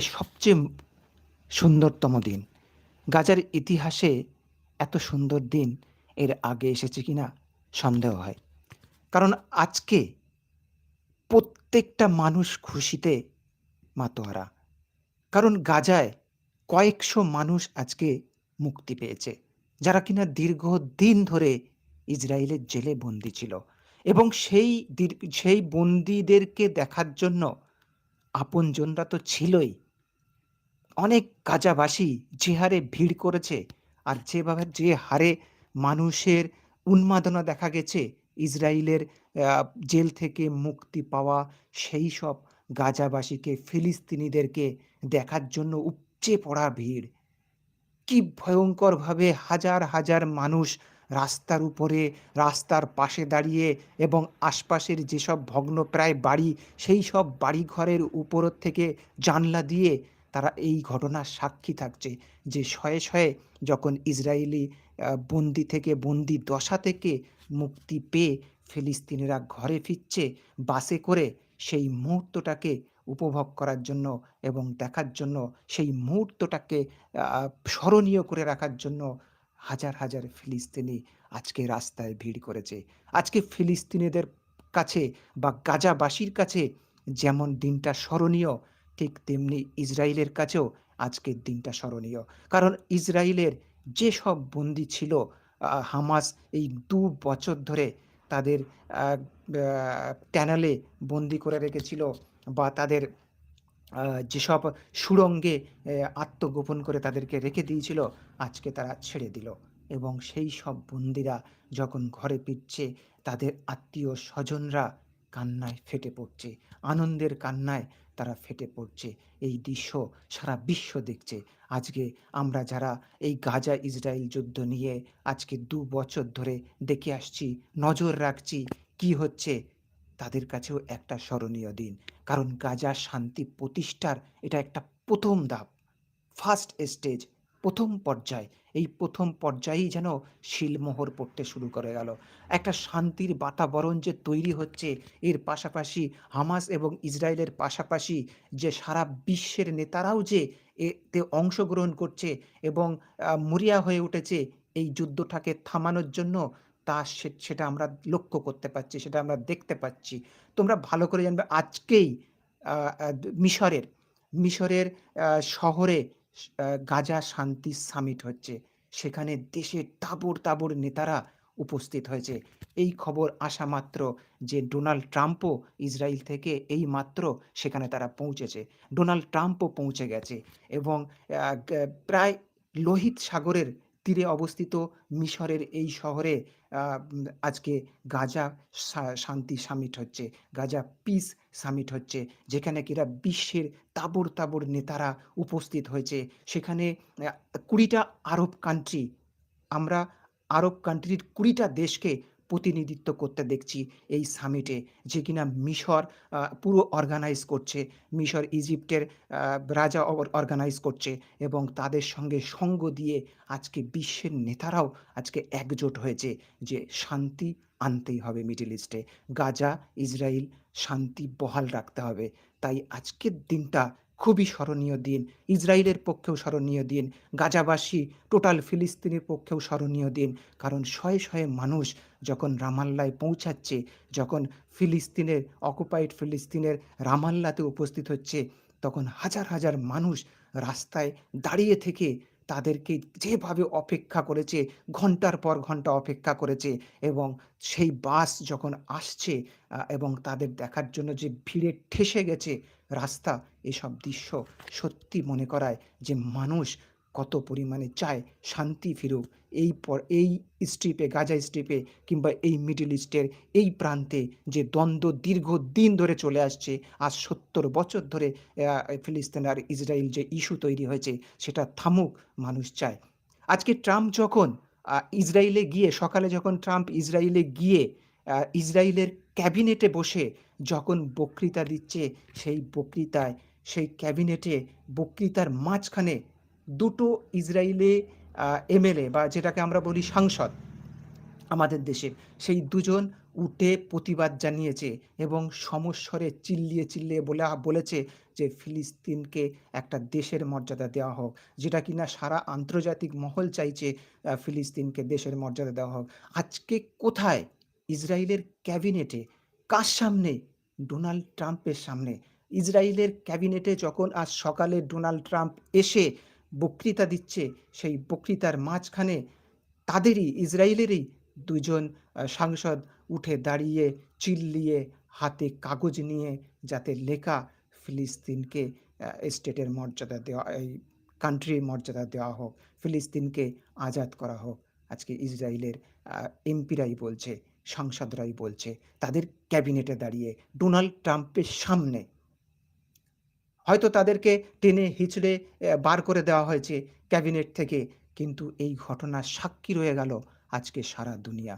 সবচেয়ে সুন্দরতম দিন। গাজার ইতিহাসে এত সুন্দর দিন এর আগে এসেছে কিনা সন্দেহ হয়। কারণ আজকে প্রত্যেকটা মানুষ খুশিতে মাতোয়ারা। কারণ গাজায় কয়েকশো মানুষ আজকে মুক্তি পেয়েছে, যারা কিনা দীর্ঘ দিন ধরে ইসরায়েলের জেলে বন্দি ছিল। এবং সেই সেই বন্দীদেরকে দেখার জন্য আপনজনরা তো ছিলই। অনেক গাজাবাসী যে হারে ভিড় করেছে আর যেভাবে যে হারে মানুষের উন্মাদনা দেখা গেছে ইসরায়েলের জেল থেকে মুক্তি পাওয়া সেই সব গাজাবাসীকে, ফিলিস্তিনিদেরকে দেখার জন্য উপচে পড়া ভিড়। কি ভয়ঙ্করভাবে হাজার হাজার মানুষ রাস্তার উপরে, রাস্তার পাশে দাঁড়িয়ে এবং আশপাশের যেসব ভগ্নপ্রায় বাড়ি, সেই সব বাড়িঘরের উপর থেকে জানলা দিয়ে তারা এই ঘটনার সাক্ষী থাকছে যে শয়ে শয়ে যখন ইসরায়েলি বন্দি থেকে, বন্দি দশা থেকে মুক্তি পেয়ে ফিলিস্তিনিরা ঘরে ফিরছে, বাসে করে সেই মুহূর্তটাকে উপভোগ করার জন্য এবং দেখার জন্য, সেই মুহূর্তটাকে স্মরণীয় করে রাখার জন্য হাজার হাজার ফিলিস্তিনি আজকে রাস্তায় ভিড় করেছে। আজকে ফিলিস্তিনিদের কাছে বা গাজাবাসীর কাছে যেমন দিনটা স্মরণীয় ঠিক তেমনি ইসরায়েলের কাছেও আজকের দিনটা স্মরণীয়। কারণ ইসরায়েলের যেসব বন্দি ছিল হামাস এই দু বছর ধরে তাদের ট্যানালে বন্দি করে রেখেছিল বা তাদের যেসব সুরঙ্গে আত্মগোপন করে তাদেরকে রেখে দিয়েছিল, আজকে তারা ছেড়ে দিল। এবং সেই সব বন্দিরা যখন ঘরে ফিরছে, তাদের আত্মীয় স্বজনরা কান্নায় ফেটে পড়ছে। আনন্দের কান্নায় তারা ফেটে পড়ছে। এই দৃশ্য সারা বিশ্ব দেখছে। আজকে আমরা যারা এই গাজা ইসরায়েল যুদ্ধ নিয়ে আজকে দু বছর ধরে দেখে আসছি, নজর রাখছি কি হচ্ছে, তাদের কাছেও একটা স্মরণীয় দিন। কারণ গাজা শান্তি প্রতিষ্ঠার এটা একটা প্রথম ধাপ। ফার্স্ট স্টেজ প্রথম পর্যায়, এই প্রথম পর্যায়েই যেন শিলমোহর পড়তে শুরু করে গেল। একটা শান্তির বাতাবরণ যে তৈরি হচ্ছে, এর পাশাপাশি হামাস এবং ইসরায়েলের পাশাপাশি যে সারা বিশ্বের নেতারাও যে এতে অংশগ্রহণ করছে এবং মরিয়া হয়ে উঠেছে, এই যুদ্ধটাকে থামানোর জন্য তা সেটা আমরা লক্ষ্য করতে পারছি, সেটা আমরা দেখতে পাচ্ছি। তোমরা ভালো করে জানবে, আজকেই মিশরের মিশরের শহরে গাজা শান্তি সামিট হচ্ছে। সেখানে দেশের তাবর তাবর নেতারা উপস্থিত হয়েছে। এই খবর আসা মাত্র যে ডোনাল্ড ট্রাম্পও ইসরায়েল থেকে এই মাত্র সেখানে তারা পৌঁছেছে। ডোনাল্ড ট্রাম্পও পৌঁছে গেছে এবং প্রায় লোহিত সাগরের তীরে অবস্থিত মিশরের এই শহরে আজকে গাজা শান্তি সামিট হচ্ছে, গাজা পিস সামিট হচ্ছে, যেখানে কিরা বিশ্বের তাবর তাবর নেতারা উপস্থিত হয়েছে। সেখানে কুড়িটা আরব কান্ট্রি আমরা আরব কান্ট্রির কুড়িটা দেশকে প্রতিনিধিত্ব করতে দেখছি এই সামিটে যে কিনা মিশর পুরো অর্গানাইজ করছে। মিশর ইজিপ্টের রাজা অর্গানাইজ করছে এবং তাদের সঙ্গে সঙ্গ দিয়ে আজকে বিশ্বের নেতারাও আজকে একজোট হয়েছে যে শান্তি আনতেই হবে মিডিল ইস্টে গাজা ইসরায়েল শান্তি বহাল রাখতে হবে। তাই আজকের দিনটা খুবই স্মরণীয় দিন। ইসরায়েলের পক্ষেও স্মরণীয় দিন। গাজাবাসী, টোটাল ফিলিস্তিনের পক্ষেও স্মরণীয় দিন। কারণ শয়ে শয়ে মানুষ যখন রামাল্লায় পৌঁছাচ্ছে, যখন ফিলিস্তিনের, অকুপাইড ফিলিস্তিনের রামাল্লাতে উপস্থিত হচ্ছে, তখন হাজার হাজার মানুষ রাস্তায় দাঁড়িয়ে থেকে তাদেরকে যেভাবে অপেক্ষা করেছে, ঘণ্টার পর ঘণ্টা অপেক্ষা করেছে এবং সেই বাস যখন আসছে এবং তাদের দেখার জন্য যে ভিড়ে ঠেসে গেছে রাস্তা, এসব দৃশ্য সত্যি মনে করায় যে মানুষ কত পরিমাণে চায় শান্তি ফিরুক। এই পর, এই স্ট্রিপে গাজা স্ট্রিপে কিংবা এই মিডল ইস্টের এই প্রান্তে যে দ্বন্দ্ব দীর্ঘ দিন ধরে চলে আসছে, আজ সত্তর বছর ধরে ফিলিস্তিন আর ইসরায়েল যে ইস্যু তৈরি হয়েছে, সেটা থামুক, মানুষ চায়। আজকে ট্রাম্প যখন ইসরায়েলে গিয়ে, সকালে যখন ট্রাম্প ইসরায়েলে গিয়ে ইসরায়েলের ক্যাবিনেটে বসে যখন বক্তৃতা দিচ্ছে, সেই বক্তৃতায়, সেই ক্যাবিনেটে বক্তৃতার মাঝখানে দুটো ইসরায়েলে এমএলএ বা যেটাকে আমরা বলি সাংসদ আমাদের দেশের সেই দুজন উঠে প্রতিবাদ জানিয়েছে এবং সমস্বরে চিল্লিয়ে চিল্লিয়ে বলে, বলেছে যে ফিলিস্তিনকে একটা দেশের মর্যাদা দেওয়া হোক, যেটা কিনা সারা আন্তর্জাতিক মহল চাইছে ফিলিস্তিনকে দেশের মর্যাদা দেওয়া হোক। আজকে কোথায় ইসরায়েলের ক্যাবিনেটে, কার সামনে? ডোনাল্ড ট্রাম্পের সামনে। ইসরায়েলের ক্যাবিনেটে যখন আজ সকালে ডোনাল্ড ট্রাম্প এসে বক্তৃতা দিচ্ছে, সেই বক্তৃতার মাঝখানে তাদেরই, ইসরায়েলেরই দুজন সাংসদ উঠে দাঁড়িয়ে, চিল্লিয়ে, হাতে কাগজ নিয়ে, যাতে লেখা ফিলিস্তিনকে স্টেটের মর্যাদা দেওয়া, এই কান্ট্রির মর্যাদা দেওয়া হোক, ফিলিস্তিনকে আজাদ করা হোক। আজকে ইসরায়েলের এমপিরাই বলছে সাংসদরাই বলছে। তাদের ক্যাবিনেটে দাঁড়িয়ে ডোনাল্ড ট্রাম্পের সামনে। হয়তো তাদেরকে টেনে হিচড়ে বার করে দেওয়া হয়েছে ক্যাবিনেট থেকে। কিন্তু এই ঘটনার সাক্ষী রয়ে গেল আজকে সারা দুনিয়া।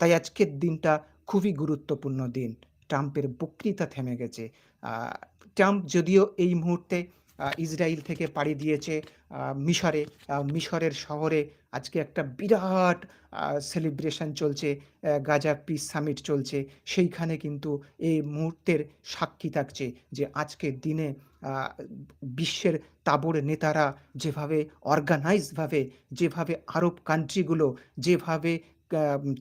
তাই আজকের দিনটা খুবই গুরুত্বপূর্ণ দিন। ট্রাম্পের বক্তৃতা থেমে গেছে। ট্রাম্প যদিও এই মুহূর্তে ইসরায়েল থেকে পাড়ি দিয়েছে মিশরে মিশরের শহরে আজকে একটা বিরাট সেলিব্রেশন চলছে গাজা পিস সামিট চলছে। সেইখানে কিন্তু এই মুহূর্তের সাক্ষী থাকছে যে আজকের দিনে বিশ্বের তাবর নেতারা যেভাবে অর্গানাইজভাবে যেভাবে আরব কান্ট্রিগুলো যেভাবে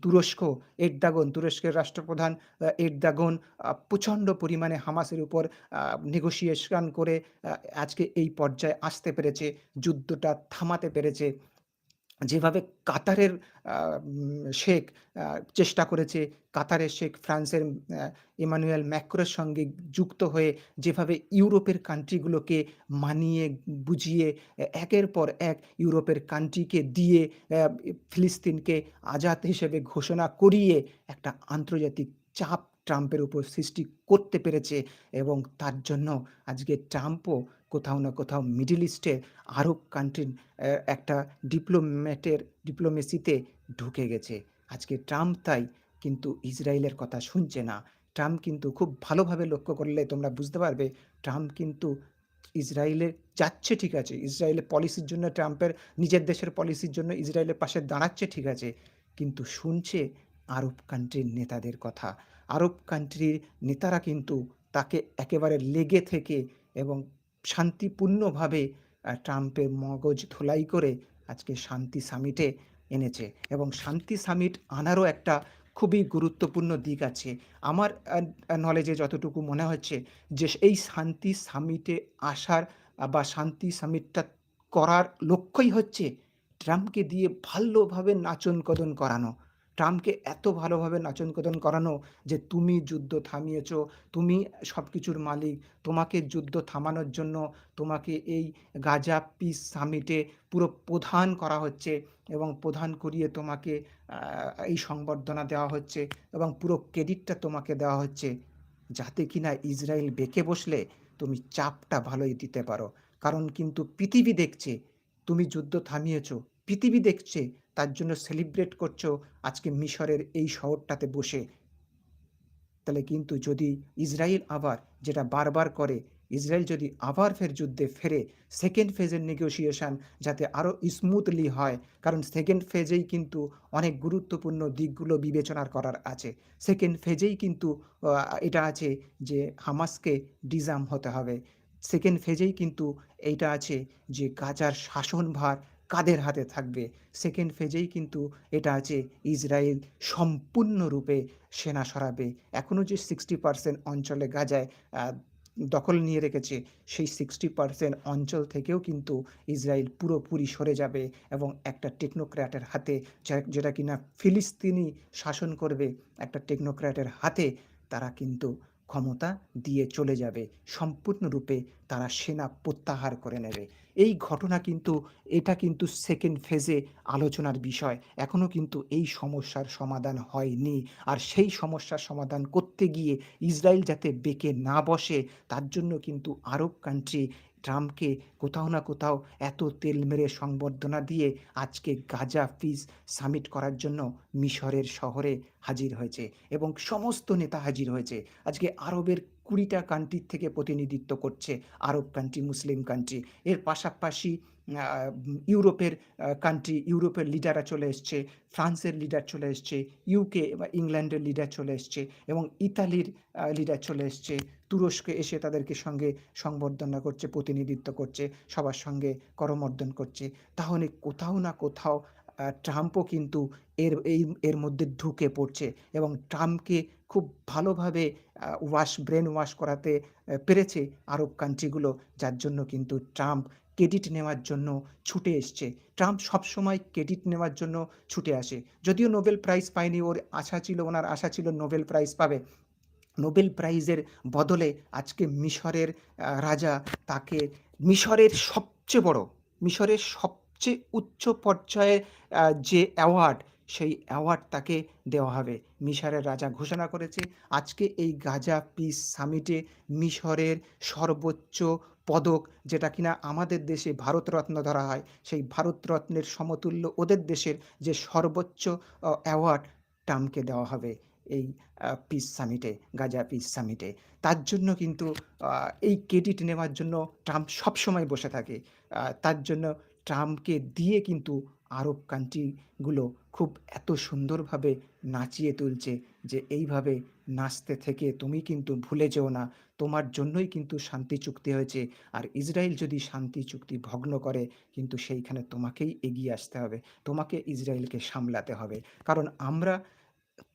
তুরস্ক, এরদাগন, তুরস্কের রাষ্ট্রপ্রধান এরদাগন প্রচণ্ড পরিমাণে হামাসের উপর নেগোসিয়েশন করে আজকে এই পর্যায়ে আসতে পেরেছে, যুদ্ধটা থামাতে পেরেছে। যেভাবে কাতারের শেখ চেষ্টা করেছে কাতারের শেখ ফ্রান্সের ইমানুয়েল ম্যাক্রোর সঙ্গে যুক্ত হয়ে যেভাবে ইউরোপের কান্ট্রিগুলোকে মানিয়ে, বুঝিয়ে একের পর এক ইউরোপের কান্ট্রিকে দিয়ে ফিলিস্তিনকে আজাদ হিসেবে ঘোষণা করিয়ে একটা আন্তর্জাতিক চাপ ট্রাম্পের উপর সৃষ্টি করতে পেরেছে এবং তার জন্য আজকে ট্রাম্পও কোথাও না কোথাও মিডিল ইস্টে আরব কান্ট্রির একটা ডিপ্লোম্যাটের ডিপ্লোমেসিতে ঢুকে গেছে। আজকে ট্রাম্প তাই কিন্তু ইসরায়েলের কথা শুনছে না। ট্রাম্প কিন্তু খুব ভালোভাবে লক্ষ্য করলে তোমরা বুঝতে পারবে, ট্রাম্প কিন্তু ইসরায়েলের যাচ্ছে ঠিক আছে। ইসরায়েলের পলিসির জন্য ট্রাম্পের, নিজের দেশের পলিসির জন্য ইসরায়েলের পাশে দাঁড়াচ্ছে ঠিক আছে। কিন্তু শুনছে আরব কান্ট্রির নেতাদের কথা। আরব কান্ট্রির নেতারা কিন্তু তাকে একেবারে লেগে থেকে এবং শান্তিপূর্ণভাবে ট্রাম্পের মগজ ধোলাই করে আজকে শান্তি সামিটে এনেছে। এবং শান্তি সামিট আনারও একটা খুবই গুরুত্বপূর্ণ দিক আছে। আমার নলেজে যতটুকু মনে হচ্ছে যে, এই শান্তি সামিটে আসার বা শান্তি সামিটটা করার লক্ষ্যই হচ্ছে ট্রাম্পকে দিয়ে ভালোভাবে নাচন কদন করানো। ট্রাম্পকে এত ভালোভাবে নাচন কদন করানো যে তুমি যুদ্ধ থামিয়েছ, তুমি সব কিছুর মালিক, তোমাকে যুদ্ধ থামানোর জন্য তোমাকে এই গাজা পিস সামিটে পুরো প্রধান করা হচ্ছে এবং প্রধান করিয়ে তোমাকে এই সংবর্ধনা দেওয়া হচ্ছে এবং পুরো ক্রেডিটটা তোমাকে দেওয়া হচ্ছে। যাতে কিনা ইসরায়েল বেঁকে বসলে তুমি চাপটা ভালোই দিতে পারো। কারণ কিন্তু পৃথিবী দেখছে, তুমি যুদ্ধ থামিয়েছ, পৃথিবী দেখছে তার জন্য সেলিব্রেট করছ আজকে মিশরের এই শহরটাতে বসে। তাহলে কিন্তু যদি ইসরায়েল আবার যেটা বারবার করে ইসরায়েল যদি আবার ফের যুদ্ধে ফেরে সেকেন্ড ফেজের নেগোসিয়েশন যাতে আরও স্মুথলি হয়, কারণ সেকেন্ড ফেজেই কিন্তু অনেক গুরুত্বপূর্ণ দিকগুলো বিবেচনার করার আছে। সেকেন্ড ফেজেই কিন্তু এটা আছে যে হামাসকে ডিজাম হতে হবে। সেকেন্ড ফেজেই কিন্তু এইটা আছে যে গাজার শাসনভার কাদের হাতে থাকবে? সেকেন্ড ফেজেই কিন্তু এটা আছে ইসরায়েল সম্পূর্ণরূপে সেনা সরাবে। এখনও যে সিক্সটি পার্সেন্ট অঞ্চলে গাজায় দখল নিয়ে রেখেছে, সেই সিক্সটি পার্সেন্ট অঞ্চল থেকেও কিন্তু ইসরায়েল পুরোপুরি সরে যাবে এবং একটা টেকনোক্র্যাটের হাতে যেটা কিনা ফিলিস্তিনি শাসন করবে, একটা টেকনোক্র্যাটের হাতে তারা কিন্তু ক্ষমতা দিয়ে চলে যাবে। সম্পূর্ণরূপে তারা সেনা প্রত্যাহার করে নেবে। এই ঘটনা কিন্তু, এটা কিন্তু সেকেন্ড ফেজে আলোচনার বিষয়। এখনও কিন্তু এই সমস্যার সমাধান হয়নি। আর সেই সমস্যার সমাধান করতে গিয়ে ইসরায়েল যাতে বেঁকে না বসে, তার জন্য কিন্তু আরব কান্ট্রি ট্রাম্পকে কোথাও না কোথাও এত তেল মেরে সংবর্ধনা দিয়ে আজকে গাজা ফিজ সামিট করার জন্য মিশরের শহরে হাজির হয়েছে এবং সমস্ত নেতা হাজির হয়েছে। আজকে আরবের কুড়িটা কান্ট্রির থেকে প্রতিনিধিত্ব করছে, আরব কান্ট্রি মুসলিম কান্ট্রি এর পাশাপাশি ইউরোপের কান্ট্রি ইউরোপের লিডাররা চলে এসছে, ফ্রান্সের লিডার চলে এসছে ইউকে বা ইংল্যান্ডের লিডার চলে এসছে এবং ইতালির লিডার চলে এসছে। তুরস্কে এসে তাদেরকে সঙ্গে সংবর্ধনা করছে, প্রতিনিধিত্ব করছে, সবার সঙ্গে করমর্দন করছে। তাহলে কোথাও না কোথাও ট্রাম্পও কিন্তু এর, এই, এর মধ্যে ঢুকে পড়ছে এবং ট্রাম্পকে খুব ভালোভাবে ওয়াশ ব্রেন ওয়াশ করাতে পেরেছে আরব কান্ট্রিগুলো যার জন্য কিন্তু ট্রাম্প ক্রেডিট নেওয়ার জন্য ছুটে এসছে। ট্রাম্প সবসময় ক্রেডিট নেওয়ার জন্য ছুটে আসে। যদিও নোবেল প্রাইজ পায়নি, ওর আশা ছিল, ওনার আশা ছিল নোবেল প্রাইজ পাবে। নোবেল প্রাইজের বদলে আজকে মিশরের রাজা তাকে মিশরের সবচেয়ে বড়, মিশরের সবচেয়ে উচ্চ পর্যায়ে যে অ্যাওয়ার্ড সেই অ্যাওয়ার্ড তাকে দেওয়া হবে। মিশরের রাজা ঘোষণা করেছে, আজকে এই গাজা পিস সামিটে মিশরের সর্বোচ্চ পদক, যেটা কিনা আমাদের দেশে ভারতরত্ন ধরা হয়, সেই ভারতরত্নের সমতুল্য ওদের দেশের যে সর্বোচ্চ অ্যাওয়ার্ড ট্রাম্পকে দেওয়া হবে এই পিস সামিটে গাজা পিস সামিটে তার জন্য কিন্তু এই ক্রেডিট নেওয়ার জন্য ট্রাম্প সবসময় বসে থাকে। তার জন্য ট্রাম্পকে দিয়ে কিন্তু আরব কান্ট্রিগুলো খুব এত সুন্দরভাবে নাচিয়ে তুলছে যে এইভাবে নাচতে থেকে তুমি কিন্তু ভুলে যেও না। তোমার জন্যই কিন্তু শান্তি চুক্তি হয়েছে। আর ইসরায়েল যদি শান্তি চুক্তি ভগ্ন করে, কিন্তু সেইখানে তোমাকেই এগিয়ে আসতে হবে। তোমাকে ইসরায়েলকে সামলাতে হবে। কারণ আমরা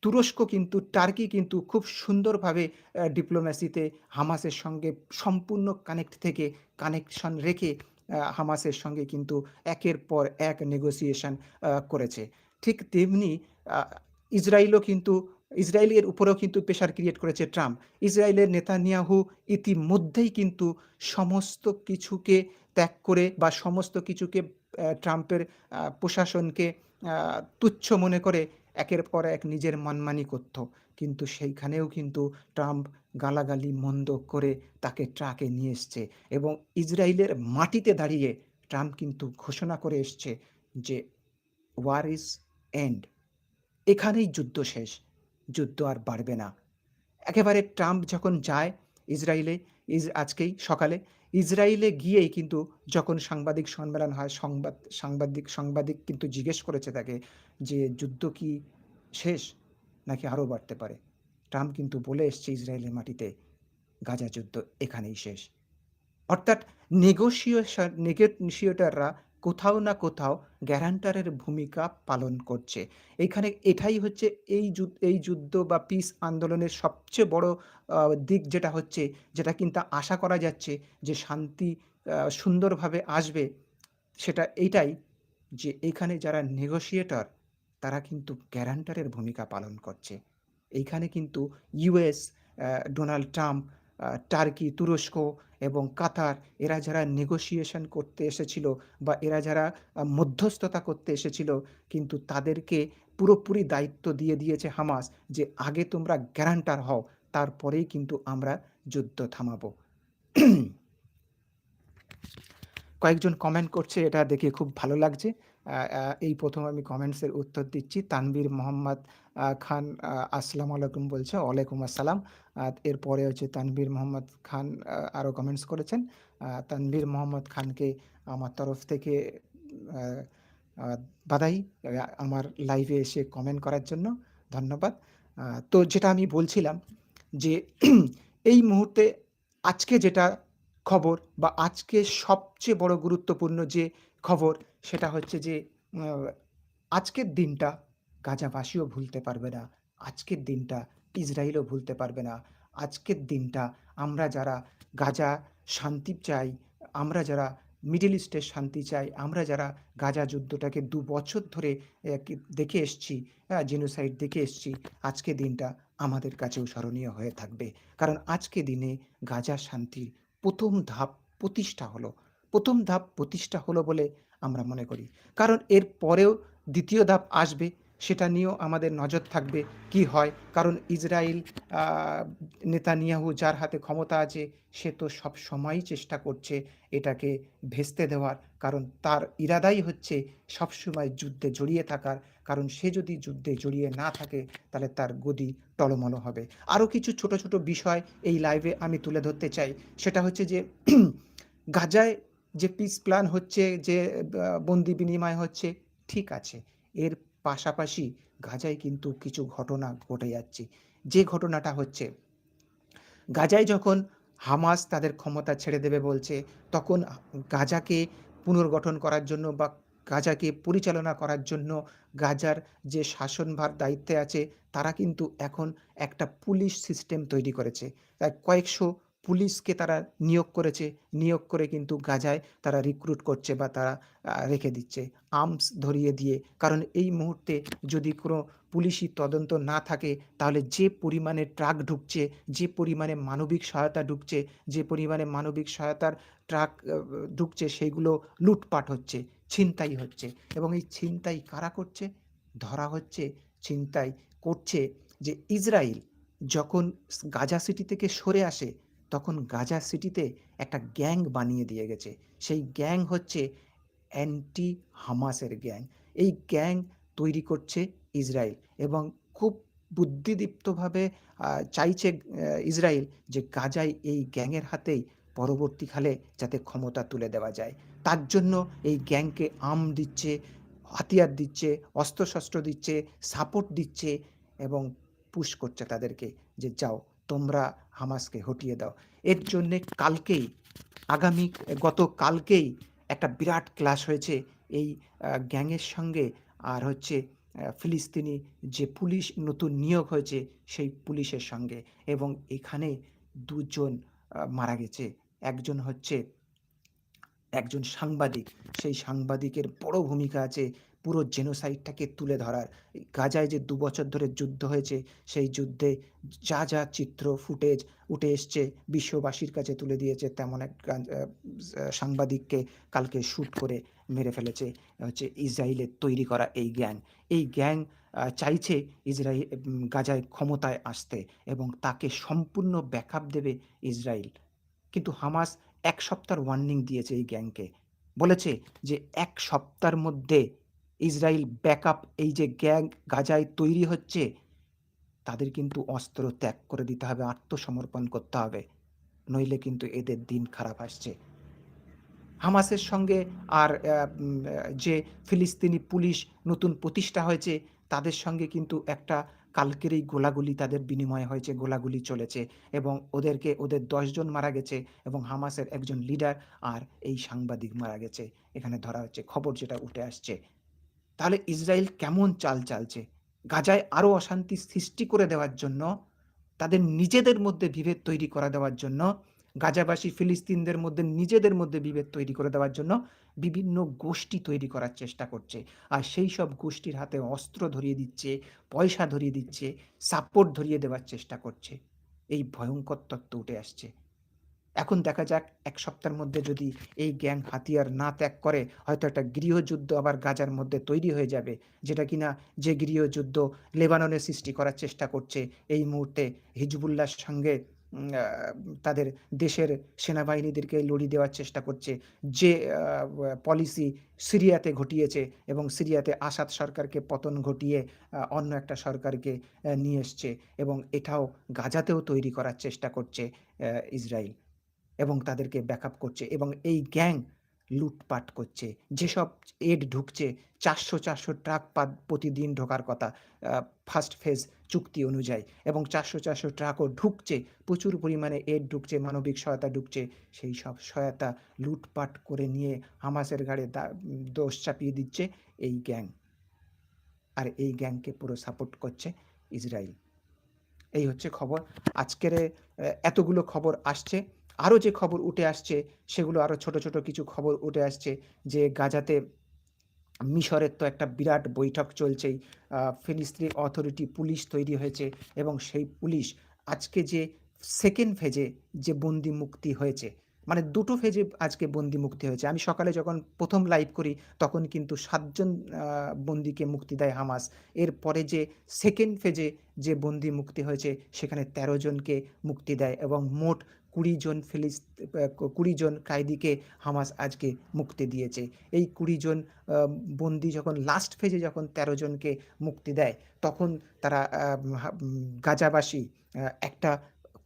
তুরস্ক কিন্তু, টার্কি কিন্তু খুব সুন্দরভাবে ডিপ্লোম্যাসিতে হামাসের সঙ্গে সম্পূর্ণ কানেক্ট থেকে কানেকশন রেখে হামাসের সঙ্গে কিন্তু একের পর এক নেগোসিয়েশন করেছে। ঠিক তেমনি ইসরায়েলও কিন্তু, ইসরায়েলের উপরেও কিন্তু প্রেশার ক্রিয়েট করেছে ট্রাম্প। ইসরায়েলের নেতানিয়াহু ইতিমধ্যেই কিন্তু সমস্ত কিছুকে ত্যাগ করে বা সমস্ত কিছুকে ট্রাম্পের প্রশাসনকে তুচ্ছ মনে করে একের পর এক নিজের মনমানি করত কিন্তু সেইখানেও কিন্তু ট্রাম্প গালাগালি মন্দ করে তাকে ট্রাকে নিয়ে এসছে এবং ইসরায়েলের মাটিতে দাঁড়িয়ে ট্রাম্প কিন্তু ঘোষণা করে এসছে যে ওয়ার ইজ এন্ড। এখানেই যুদ্ধ শেষ, যুদ্ধ আর বাড়বে না। একেবারে ট্রাম্প যখন যায় ইসরায়েলে ইজ আজকেই সকালে, ইসরায়েলে গিয়েই কিন্তু যখন সাংবাদিক সম্মেলন হয়, সংবাদ, সাংবাদিক সাংবাদিক কিন্তু জিজ্ঞেস করেছে তাকে যে যুদ্ধ কি শেষ নাকি আরও বাড়তে পারে? ট্রাম্প কিন্তু বলে এসছে ইসরায়েলের মাটিতে গাজা যুদ্ধ এখানেই শেষ। অর্থাৎ নেগোসিয়েশন নেগোসিয়েটাররা কোথাও না কোথাও গ্যারান্টারের ভূমিকা পালন করছে। এখানে এটাই হচ্ছে এই এই যুদ্ধ বা পিস আন্দোলনের সবচেয়ে বড় দিক যেটা হচ্ছে, যেটা কিন্তু আশা করা যাচ্ছে যে শান্তি সুন্দরভাবে আসবে, সেটা এইটাই যে এখানে যারা নেগোসিয়েটর তারা কিন্তু গ্যারান্টারের ভূমিকা পালন করছে। এইখানে কিন্তু ইউএস ডোনাল্ড ট্রাম্প টার্কি তুরস্ক এবং কাতার, এরা যারা নেগোসিয়েশন করতে এসেছিল বা এরা যারা মধ্যস্থতা করতে এসেছিল, কিন্তু তাদেরকে পুরোপুরি দায়িত্ব দিয়ে দিয়েছে হামাস যে আগে তোমরা গ্যারান্টার হও, তারপরেই কিন্তু আমরা যুদ্ধ থামাবো। কয়েকজন কমেন্ট করছে, এটা দেখে খুব ভালো লাগছে। এই প্রথম আমি কমেন্টসের উত্তর দিচ্ছি। তানবীর মোহাম্মদ খান আসসালামু আলাইকুম বলছে, ওয়ালাইকুম আসসালাম। এরপরে হচ্ছে তানবীর মোহাম্মদ খান আরও কমেন্টস করেছেন। তানবীর মোহাম্মদ খানকে আমার তরফ থেকে বাধাই আমার লাইভে এসে কমেন্ট করার জন্য ধন্যবাদ। তো যেটা আমি বলছিলাম যে এই মুহূর্তে আজকে যেটা খবর বা আজকে সবচেয়ে বড় গুরুত্বপূর্ণ যে খবর সেটা হচ্ছে যে আজকের দিনটা গাজাবাসীও ভুলতে পারবে না। আজকের দিনটা ইসরায়েলও ভুলতে পারবে না। আজকের দিনটা আমরা যারা গাজা শান্তি চাই, আমরা যারা মিডিল ইস্টের শান্তি চাই, আমরা যারা গাজা যুদ্ধটাকে দু বছর ধরে দেখে এসছি জেনোসাইড দেখে এসছি আজকে দিনটা আমাদের কাছেও স্মরণীয় হয়ে থাকবে। কারণ আজকে দিনে গাজা শান্তির প্রথম ধাপ প্রতিষ্ঠা হলো। প্রথম ধাপ প্রতিষ্ঠা হলো বলে আমরা মনে করি। কারণ এর পরেও দ্বিতীয় ধাপ আসবে, সেটা নিয়েও আমাদের নজর থাকবে কি হয়। কারণ ইসরায়েল নেতানিয়াহু যার হাতে ক্ষমতা আছে, সে তো সব সময়ই চেষ্টা করছে এটাকে ভেস্তে দেওয়ার। কারণ তার ইরাদাই হচ্ছে সবসময় যুদ্ধে জড়িয়ে থাকার। কারণ সে যদি যুদ্ধে জড়িয়ে না থাকে, তাহলে তার গদি টলমল হবে। আরও কিছু ছোট ছোট বিষয় এই লাইভে আমি তুলে ধরতে চাই। সেটা হচ্ছে যে গাজায় যে পিস প্ল্যান হচ্ছে, যে বন্দি বিনিময় হচ্ছে, ঠিক আছে। এর পাশাপাশি গাজায় কিন্তু কিছু ঘটনা ঘটে যাচ্ছে। যে ঘটনাটা হচ্ছে, গাজায় যখন হামাস তাদের ক্ষমতা ছেড়ে দেবে বলছে, তখন গাজাকে পুনর্গঠন করার জন্য বা গাজাকে পরিচালনা করার জন্য গাজার যে শাসনভার দায়িত্বে আছে, তারা কিন্তু এখন একটা পুলিশ সিস্টেম তৈরি করেছে। তাই কয়েকশো পুলিশকে তারা নিয়োগ করেছে। নিয়োগ করে কিন্তু গাজায় তারা রিক্রুট করছে বা তারা রেখে দিচ্ছে। আর্মস ধরিয়ে দিয়ে। কারণ এই মুহূর্তে যদি কোনো পুলিশি তদন্ত না থাকে, তাহলে যে পরিমাণে ট্রাক ঢুকছে, যে পরিমাণে মানবিক সহায়তা ঢুকছে, যে পরিমাণে মানবিক সহায়তার ট্রাক ঢুকছে সেইগুলো লুটপাট হচ্ছে, ছিনতাই হচ্ছে। এবং এই ছিনতাই কারা করছে? ধরা হচ্ছে, ছিনতাই করছে যে ইসরায়েল যখন গাজা সিটি থেকে সরে আসে তখন গাজা সিটিতে একটা গ্যাং বানিয়ে দিয়ে গেছে। সেই গ্যাং হচ্ছে অ্যান্টি হামাসের গ্যাং। এই গ্যাং তৈরি করছে ইসরায়েল এবং খুব বুদ্ধিদীপ্তভাবে চাইছে ইসরায়েল যে গাজায় এই গ্যাংয়ের হাতেই পরবর্তীকালে যাতে ক্ষমতা তুলে দেওয়া যায়। তার জন্য এই গ্যাংকে আম দিচ্ছে, হাতিয়ার দিচ্ছে, অস্ত্রশস্ত্র দিচ্ছে, সাপোর্ট দিচ্ছে এবং পুশ করছে তাদেরকে যে, যাও তোমরা হামাসকে হটিয়ে দাও। এর জন্যে কালকেই, আগামী, গত কালকেই একটা বিরাট ক্লাস হয়েছে এই গ্যাংয়ের সঙ্গে। আর হচ্ছে ফিলিস্তিনি যে পুলিশ নতুন নিয়োগ হয়েছে সেই পুলিশের সঙ্গে। এবং এখানে দুজন মারা গেছে। একজন হচ্ছে, একজন সাংবাদিক। সেই সাংবাদিকের বড় ভূমিকা আছে পুরো জেনোসাইডটাকে তুলে ধরার। গাজায় যে দু বছর ধরে যুদ্ধ হয়েছে, সেই যুদ্ধে যা যা চিত্র ফুটেজ উঠে এসছে, বিশ্ববাসীর কাছে তুলে দিয়েছে, তেমন এক সাংবাদিককে কালকে শ্যুট করে মেরে ফেলেছে হচ্ছে ইসরায়েলের তৈরি করা এই গ্যাং এই গ্যাং চাইছে ইসরায়েল গাজায় ক্ষমতায় আসতে এবং তাকে সম্পূর্ণ ব্যাকআপ দেবে ইসরায়েল। কিন্তু হামাস এক সপ্তাহ ওয়ার্নিং দিয়েছে এই গ্যাংকে বলেছে যে এক সপ্তাহের মধ্যে ইসরায়েল ব্যাকআপ এই যে গ্যাং গাজায় তৈরি হচ্ছে, তাদের কিন্তু অস্ত্র ত্যাগ করে দিতে হবে, আত্মসমর্পণ করতে হবে। নইলে কিন্তু এদের দিন খারাপ আসছে। হামাসের সঙ্গে আর যে ফিলিস্তিনি পুলিশ নতুন প্রতিষ্ঠা হয়েছে, তাদের সঙ্গে কিন্তু একটা কালকের এই গোলাগুলি তাদের বিনিময় হয়েছে, গোলাগুলি চলেছে এবং ওদেরকে, ওদের দশজন মারা গেছে এবং হামাসের একজন লিডার আর এই সাংবাদিক মারা গেছে। এখানে ধরা হচ্ছে, খবর যেটা উঠে আসছে। তাহলে ইসরায়েল কেমন চাল চালছে? গাজায় আরও অশান্তি সৃষ্টি করে দেওয়ার জন্য, তাদের নিজেদের মধ্যে বিভেদ তৈরি করা দেওয়ার জন্য, গাজাবাসী ফিলিস্তিনদের মধ্যে নিজেদের মধ্যে বিভেদ তৈরি করে দেওয়ার জন্য বিভিন্ন গোষ্ঠী তৈরি করার চেষ্টা করছে। আর সেই সব গোষ্ঠীর হাতে অস্ত্র ধরিয়ে দিচ্ছে, পয়সা ধরিয়ে দিচ্ছে সাপোর্ট ধরিয়ে দেওয়ার চেষ্টা করছে। এই ভয়ঙ্কর তত্ত্ব উঠে আসছে। এখন দেখা যাক, এক সপ্তাহের মধ্যে যদি এই গ্যাং হাতিয়ার না ত্যাগ করে, হয়তো একটা গৃহযুদ্ধ আবার গাজার মধ্যে তৈরি হয়ে যাবে, যেটা কিনা যে গৃহযুদ্ধ লেবাননে সৃষ্টি করার চেষ্টা করছে, এই মুহূর্তে হিজবুল্লার সঙ্গে তাদের দেশের সেনাবাহিনীদেরকে লড়ি দেওয়ার চেষ্টা করছে, যে পলিসি সিরিয়াতে ঘটিয়েছে এবং সিরিয়াতে আসাদ সরকারকে পতন ঘটিয়ে অন্য একটা সরকারকে নিয়ে এসছে এবং এটাও গাজাতেও তৈরি করার চেষ্টা করছে ইসরায়েল। এবং তাদেরকে ব্যাকআপ করছে এবং এই গ্যাং লুটপাট করছে। যেসব এড ঢুকছে, চারশো চারশো ট্রাক প্রতিদিন ঢোকার কথা ফার্স্ট ফেজ চুক্তি অনুযায়ী এবং চারশো চারশো ট্রাকও ঢুকছে, প্রচুর পরিমাণে এড ঢুকছে, মানবিক সহায়তা ঢুকছে, সেই সব সহায়তা লুটপাট করে নিয়ে হামাসের ঘাড়ে দোষ চাপিয়ে দিচ্ছে এই গ্যাং। আর এই গ্যাংকে পুরো সাপোর্ট করছে ইসরায়েল। এই হচ্ছে খবর। আজকের এতগুলো খবর আসছে। আরও যে খবর উঠে আসছে, সেগুলো আরও ছোট ছোট কিছু খবর উঠে আসছে যে গাজাতে মিশরের তো একটা বিরাট বৈঠক চলছেই। ফিলিস্তিনি অথরিটি পুলিশ তৈরি হয়েছে এবং সেই পুলিশ আজকে যে সেকেন্ড ফেজে যে বন্দি মুক্তি হয়েছে মানে দুটো ফেজে আজকে বন্দি মুক্তি হয়েছে। আমি সকালে যখন প্রথম লাইভ করি, তখন কিন্তু সাতজন বন্দিকে মুক্তি দেয় হামাস। এরপরে যে সেকেন্ড ফেজে যে বন্দি মুক্তি হয়েছে, সেখানে ১৩ জনকে মুক্তি দেয় এবং মোট কুড়ি জন ফিলিস কুড়ি জন কায়দিকে হামাস আজকে মুক্তি দিয়েছে। এই কুড়ি জন বন্দি যখন লাস্ট ফেজে যখন ১৩ জনকে মুক্তি দেয়, তখন তারা গাজাবাসী একটা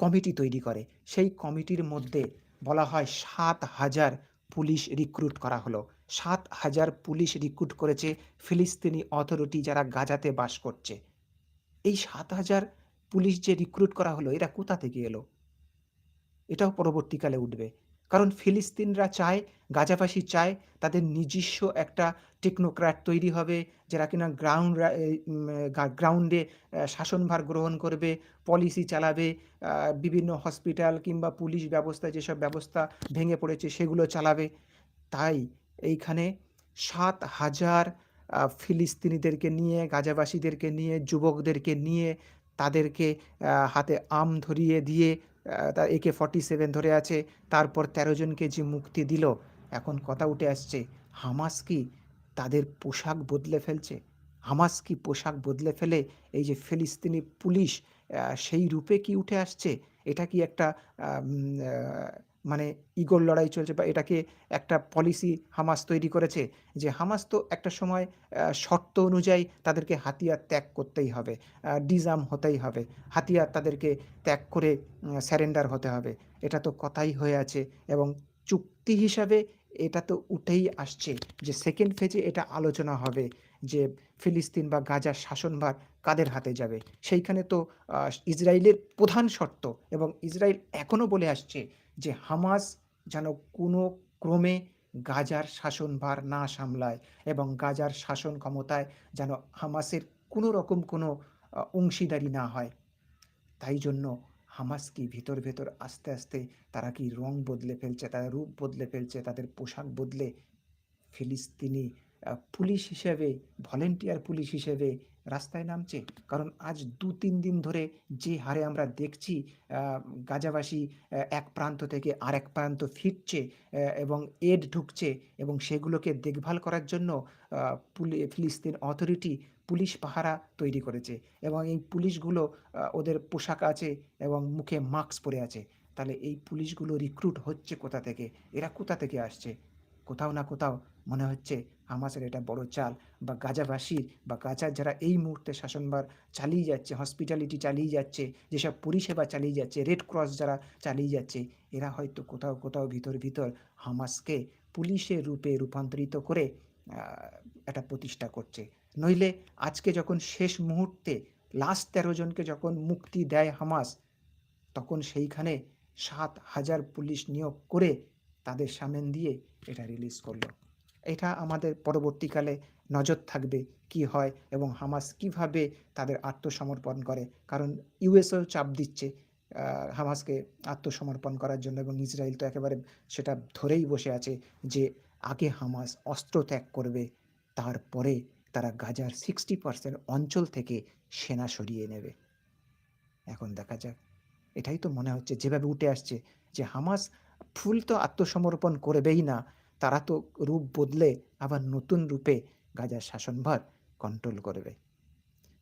কমিটি তৈরি করে। সেই কমিটির মধ্যে বলা হয় সাত হাজার পুলিশ রিক্রুট করা হলো। সাত হাজার পুলিশ রিক্রুট করেছে ফিলিস্তিনি অথরিটি যারা গাজাতে বাস করছে। এই সাত হাজার পুলিশ যে রিক্রুট করা হলো, এরা কোথা থেকে এলো? এটাও পরবর্তীকালে উঠবে। কারণ ফিলিস্তিনরা চায়, গাজাবাসী চায়, তাদের নিজস্ব একটা টেকনোক্র্যাট তৈরি হবে, যারা কিনা গ্রাউন্ড গ্রাউন্ডে শাসনভার গ্রহণ করবে পলিসি চালাবে বিভিন্ন হসপিটাল কিংবা পুলিশ ব্যবস্থা, যেসব ব্যবস্থা ভেঙে পড়েছে সেগুলো চালাবে। তাই এইখানে সাত হাজার ফিলিস্তিনিদেরকে নিয়ে, গাজাবাসীদেরকে নিয়ে, যুবকদেরকে নিয়ে, তাদেরকে হাতে আম ধরিয়ে দিয়ে তার একে ফর্টি সেভেন ধরে আছে, তারপর তেরো জনকে যে মুক্তি দিল, এখন কথা উঠে আসছে, হামাস কি তাদের পোশাক বদলে ফেলছে? হামাস কি পোশাক বদলে ফেলে এই যে ফিলিস্তিনি পুলিশ সেই রূপে কি উঠে আসছে? এটা কি একটা মানে ইগোর লড়াই চলছে বা এটাকে একটা পলিসি হামাস তৈরি করেছে যে হামাস তো একটা সময় শর্ত অনুযায়ী তাদেরকে হাতিয়ার ত্যাগ করতেই হবে ডিজাম হতেই হবে, হাতিয়ার তাদেরকে ত্যাগ করে স্যারেন্ডার হতে হবে। এটা তো কথাই হয়ে আছে এবং চুক্তি হিসাবে এটা তো উঠেই আসছে যে সেকেন্ড ফেজে এটা আলোচনা হবে। যে ফিলিস্তিন বা গাজার শাসনভার কাদের হাতে যাবে? সেইখানে তো ইসরায়েলের প্রধান শর্ত এবং ইসরায়েল এখনও বলে আসছে যে হামাস যেন কোনো ক্রমে গাজার শাসনভার না সামলায় এবং গাজার শাসন ক্ষমতায় যেন হামাসের কোনো রকম কোনো অংশীদারি না হয়। তাই জন্য হামাস কি ভিতর ভেতর আস্তে আস্তে তারা কি রং বদলে ফেলছে, তারা রূপ বদলে ফেলছে, তাদের পোশাক বদলে ফিলিস্তিনি পুলিশ হিসেবে ভলেন্টিয়ার পুলিশ হিসেবে রাস্তায় নামছে। কারণ আজ দু তিন দিন ধরে যে হারে আমরা দেখছি গাজাবাসী এক প্রান্ত থেকে আরেক প্রান্ত ফিরছে এবং এড ঢুকছে এবং সেগুলোকে দেখভাল করার জন্য ফিলিস্তিন অথরিটি পুলিশ পাহারা তৈরি করেছে এবং এই পুলিশগুলো ওদের পোশাক আছে এবং মুখে মাস্ক পরে আছে। তাহলে এই পুলিশগুলো রিক্রুট হচ্ছে কোথা থেকে? এরা কোথা থেকে আসছে? কোথাও না কোথাও মনে হচ্ছে হামাসের এটা বড় চাল বা গাজাবাসীর বা গাজার যারা এই মুহূর্তে শাসনভার চালিয়ে যাচ্ছে হসপিটালিটি চালিয়ে যাচ্ছে, যেসব পরিষেবা চালিয়ে যাচ্ছে রেড ক্রস যারা চালিয়ে যাচ্ছে, এরা হয়তো কোথাও কোথাও ভিতর ভিতর হামাসকে পুলিশের রূপে রূপান্তরিত করে এটা প্রতিষ্ঠা করছে। নইলে আজকে যখন শেষ মুহূর্তে লাস্ট তেরো জনকে যখন মুক্তি দেয় হামাস, তখন সেইখানে সাত হাজার পুলিশ নিয়োগ করে তাদের সামনে দিয়ে এটা রিলিজ করল। এটা আমাদের পরবর্তীকালে নজর থাকবে কি হয় এবং হামাস কীভাবে তাদের আত্মসমর্পণ করে। কারণ ইউএসও চাপ দিচ্ছে হামাসকে আত্মসমর্পণ করার জন্য এবং ইসরায়েল তো একেবারে সেটা ধরেই বসে আছে যে আগে হামাস অস্ত্র ত্যাগ করবে, তারপরে তারা গাজার সিক্সটি পার্সেন্ট অঞ্চল থেকে সেনা সরিয়ে নেবে। এখন দেখা যাক। এটাই তো মনে হচ্ছে, যেভাবে উঠে আসছে যে হামাস ফুল তো আত্মসমর্পণ করবেই না তারা তো রূপ বদলে আবার নতুন রূপে গাজার শাসনভার কন্ট্রোল করবে।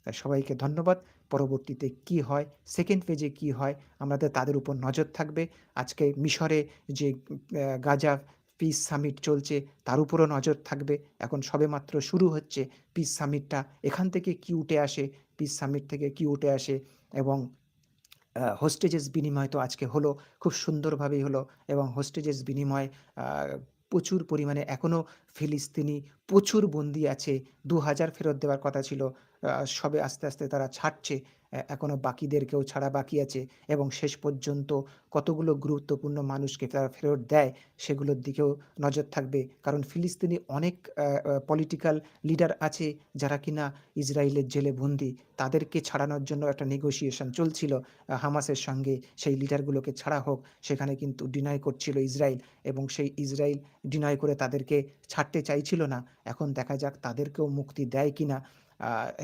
তাই সবাইকে ধন্যবাদ। পরবর্তীতে কি হয় সেকেন্ড পেজে কি হয়, আমাদের তাদের উপর নজর থাকবে। আজকে মিশরে যে গাজা পিস সামিট চলছে, তার উপরও নজর থাকবে। এখন সবে মাত্র শুরু হচ্ছে পিস সামিটটা এখান থেকে কি উঠে আসে পিস সামিট থেকে কি উঠে আসে এবং হোস্টেজেস বিনিময় তো আজকে হলো, খুব সুন্দরভাবেই হলো এবং হোস্টেজেস বিনিময় প্রচুর পরিমাণে। এখনও ফিলিস্তিনি প্রচুর বন্দি আছে। দু হাজার ফেরত দেওয়ার কথা ছিল। সবে আস্তে আস্তে তারা ছাড়ছে। এখনও বাকিদেরকেও ছাড়া বাকি আছে এবং শেষ পর্যন্ত কতগুলো গুরুত্বপূর্ণ মানুষকে তারা ফেরত দেয় সেগুলোর দিকেও নজর থাকবে। কারণ ফিলিস্তিনি অনেক পলিটিক্যাল লিডার আছে যারা কিনা ইসরায়েলের জেলে বন্দি। তাদেরকে ছাড়ানোর জন্য একটা নেগোসিয়েশন চলছিল। হামাসের সঙ্গে সেই লিডারগুলোকে ছাড়া হোক, সেখানে কিন্তু ডিনাই করছিল ইসরায়েল এবং সেই ইসরায়েল ডিনাই করে তাদেরকে ছাড়তে চাইছিল না। এখন দেখা যাক তাদেরকেও মুক্তি দেয় কিনা।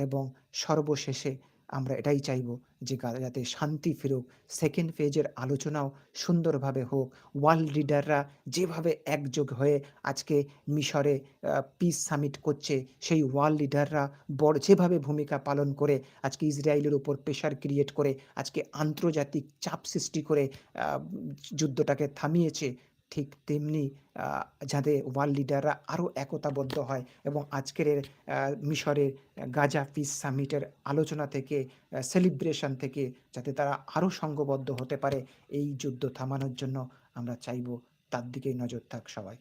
এবং সর্বশেষে আমরা এটাই চাইব যে যাতে শান্তি ফিরুক। সেকেন্ড ফেজের আলোচনাও সুন্দরভাবে হোক। ওয়ার্ল্ড লিডাররা যেভাবে একযোগ হয়ে আজকে মিশরে পিস সামিট করছে, সেই ওয়ার্ল্ড লিডাররা বড়, যেভাবে ভূমিকা পালন করে আজকে ইসরায়েলের উপর প্রেশার ক্রিয়েট করে, আজকে আন্তর্জাতিক চাপ সৃষ্টি করে যুদ্ধটাকে থামিয়েছে ঠিক তেমনি যাতে ওয়ার্ল্ড লিডাররা আরও একতাবদ্ধ হয় এবং আজকের মিশরের গাজা পিস সামিটের আলোচনা থেকে সেলিব্রেশন থেকে যাতে তারা আরও সংঘবদ্ধ হতে পারে, এই যুদ্ধ থামানোর জন্য আমরা চাইব তার দিকেই নজর থাক সবাই।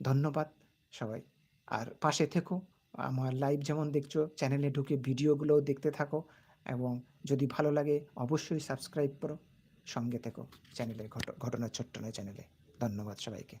ধন্যবাদ সবাই। আর পাশে থেকো, আমার লাইভ যেমন দেখছ চ্যানেলে ঢুকে ভিডিওগুলোও দেখতে থাকো এবং যদি ভালো লাগে অবশ্যই সাবস্ক্রাইব করো। সঙ্গে থেকো চ্যানেলের ঘটনা ছোট্ট নয় চ্যানেলে ধন্যবাদ সবাইকে।